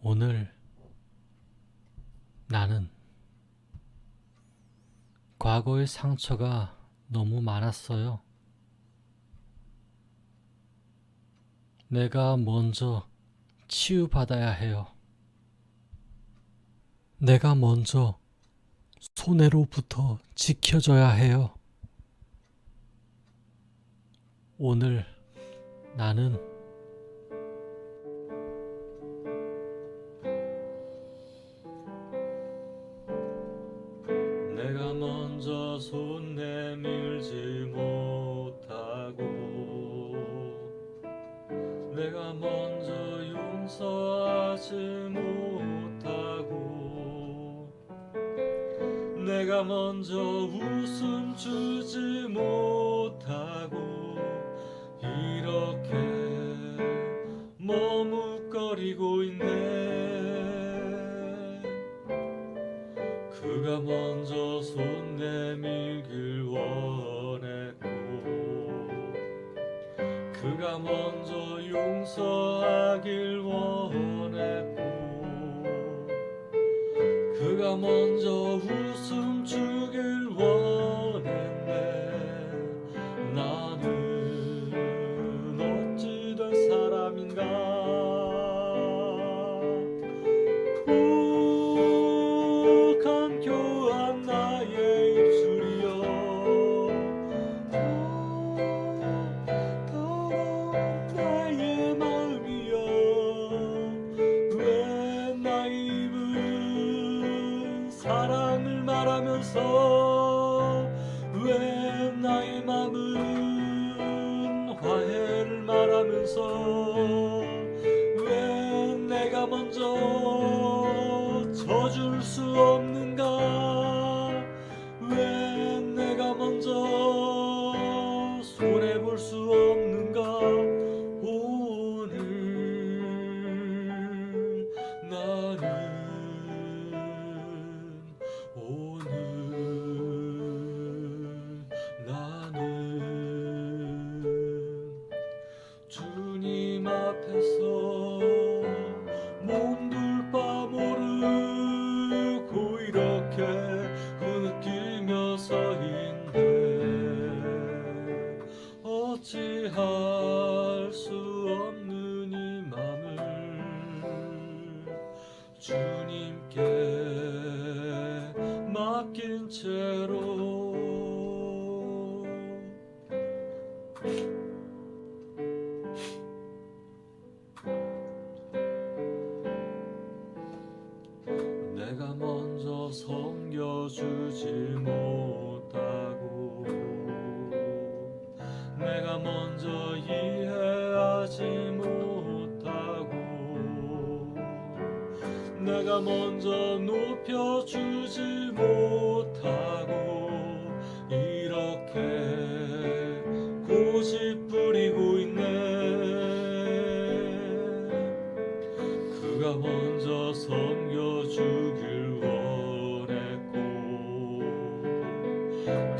오늘 나는 과거의 상처가 너무 많았어요. 내가 먼저 치유받아야 해요. 내가 먼저 손해로부터 지켜져야 해요. 오늘 나는 내가 먼저 용서하지 못하고 내가 먼저 웃음 주지 못하고 이렇게 머뭇거리고 있네. 그가 먼저 손 내밀길 원했고 그가 먼저 용서하길 원했고 그가 먼저 웃음 주길 말하면서 왜 나의 마음은 화해를 말하면서 앞에서 몸둘 바 모르고 이렇게 흐느끼며 서 있네. 어찌할 수 없는 이 맘을 주님께 맡긴 채로 주지 못하고 내가 먼저 이해하지 못하고 내가 먼저 높여주지 못하고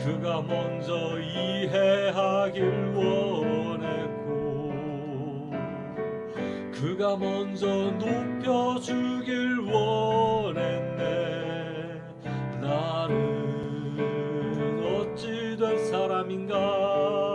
그가 먼저 이해하길 원했고 그가 먼저 높여주길 원했네. 나는 어찌 된 사람인가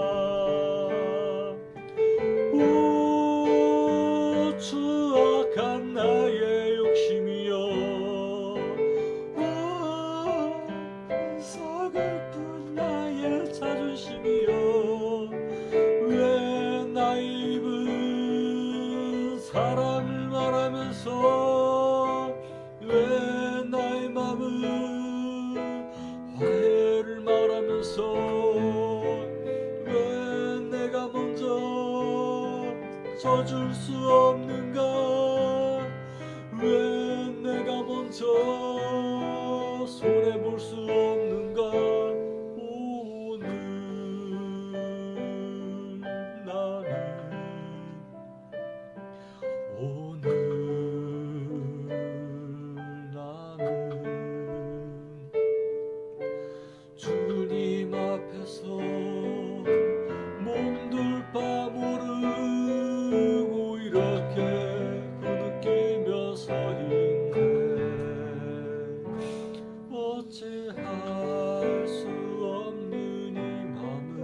사랑을 말하면서 왜 나의 맘은 화해를 말하면서 왜 내가 먼저 져줄 수 없는가? 왜 내가 먼저 손해볼 수 없는가 모르고 이렇게 부느끼며 서 있네. 어찌할 수 없는 이 맘을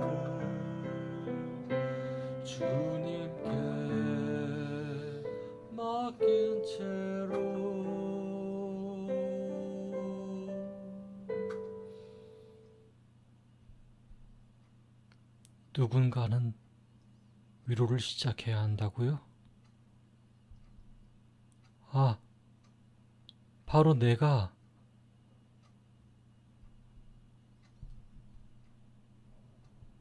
주님께 맡긴 채로 누군가는 위로를 시작해야 한다고요? 아, 바로 내가